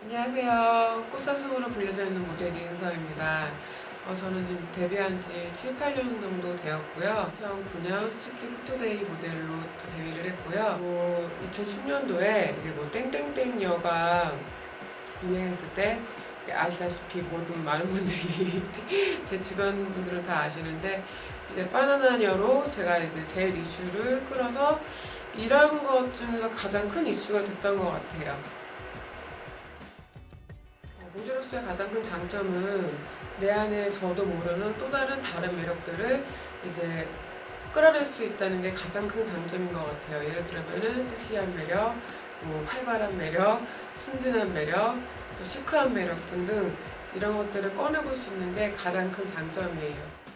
안녕하세요. 꽃사슴으로 불려져 있는 모델 이은서입니다. 어, 저는 지금 데뷔한 지 7, 8년 정도 되었고요. 2009년 스즈키 포토데이 모델로 데뷔를 했고요. 뭐 2010년도에 이제 뭐 땡땡땡녀가 유행했을 때 아시다시피 모든 많은 분들이 제 주변 분들은 다 아시는데 이제 바나나녀로 제가 이제 제일 이슈를 끌어서 이런 것 중에서 가장 큰 이슈가 됐던 것 같아요. 어, 모델로서의 가장 큰 장점은 내 안에 저도 모르는 또 다른 다른 매력들을 이제 끌어낼 수 있다는 게 가장 큰 장점인 것 같아요. 예를 들면은 섹시한 매력, 뭐 활발한 매력, 순진한 매력, 또 시크한 매력 등등 이런 것들을 꺼내볼 수 있는 게 가장 큰 장점이에요.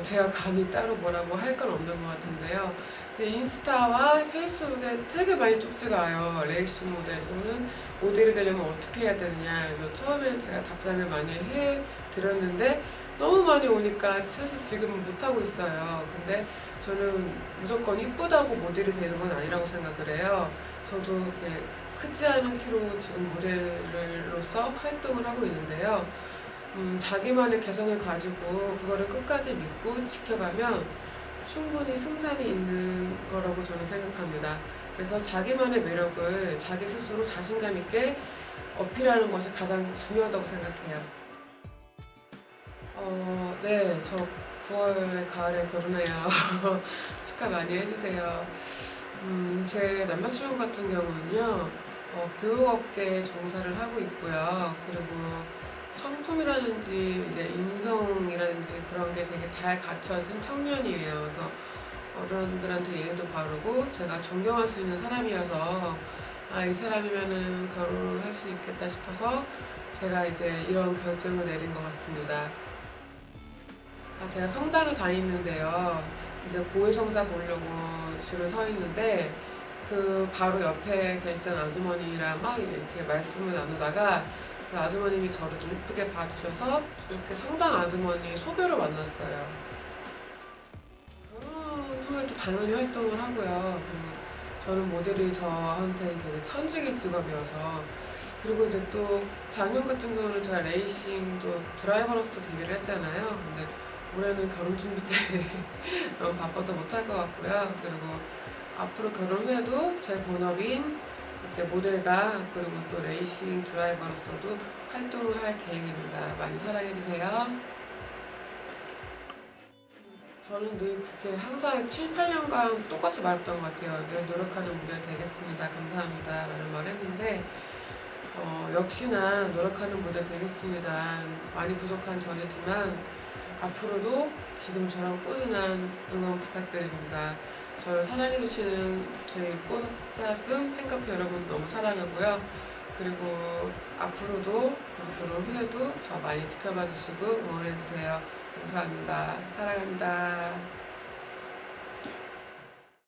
어, 제가 감히 따로 뭐라고 할 건 없는 것 같은데요. 인스타와 페이스북에 되게 많이 쪽지가 와요. 레이싱 모델 또는 모델이 되려면 어떻게 해야 되느냐. 그래서 처음에는 제가 답장을 많이 해 드렸는데 너무 많이 오니까 사실 지금은 못하고 있어요. 근데 저는 무조건 이쁘다고 모델이 되는 건 아니라고 생각을 해요. 저도 이렇게 크지 않은 키로 지금 모델로서 활동을 하고 있는데요. 음, 자기만의 개성을 가지고 그거를 끝까지 믿고 지켜가면 충분히 승산이 있는 거라고 저는 생각합니다. 그래서 자기만의 매력을 자기 스스로 자신감 있게 어필하는 것이 가장 중요하다고 생각해요. 어, 네, 저 9월에 가을에 결혼해요. 축하 많이 해주세요. 음, 제 남자친구 같은 경우는요, 어, 교육업계에 종사를 하고 있고요. 그리고 성품이라든지 이제 인성이라든지 그런 게 되게 잘 갖춰진 청년이에요. 그래서 어른들한테 예의도 바르고 제가 존경할 수 있는 사람이어서 아, 이 사람이면은 결혼을 할수 있겠다 싶어서 제가 이제 이런 결정을 내린 것 같습니다. 아, 제가 성당을 다니는데요. 이제 고해성사 보려고 줄을 서 있는데 그 바로 옆에 계시던 아주머니랑 막 이렇게 말씀을 나누다가 그 아주머님이 저를 좀 이쁘게 봐주셔서 이렇게 성당 아주머니 소개로 만났어요. 결혼 후에도 당연히 활동을 하고요. 그리고 저는 모델이 저한테는 되게 천직의 직업이어서 그리고 이제 또 작년 같은 경우는 제가 레이싱 또 드라이버로서 데뷔를 했잖아요. 근데 올해는 결혼 준비 때문에 너무 바빠서 못할 것 같고요. 그리고 앞으로 결혼 후에도 제 본업인 이제 모델과 그리고 또 레이싱 드라이버로서도 활동을 할 계획입니다. 많이 사랑해주세요. 저는 늘 그렇게 항상 7, 8년간 똑같이 말했던 것 같아요. 늘 노력하는 모델 되겠습니다. 감사합니다. 라는 말 했는데, 어, 역시나 노력하는 모델 되겠습니다. 많이 부족한 저이지만, 앞으로도 지금처럼 꾸준한 응원 부탁드립니다. 저를 사랑해주시는 저희 꽃사슴 팬카페 여러분 너무 사랑하고요. 그리고 앞으로도 결혼 후에도 저 많이 지켜봐 주시고 응원해 주세요. 감사합니다. 사랑합니다.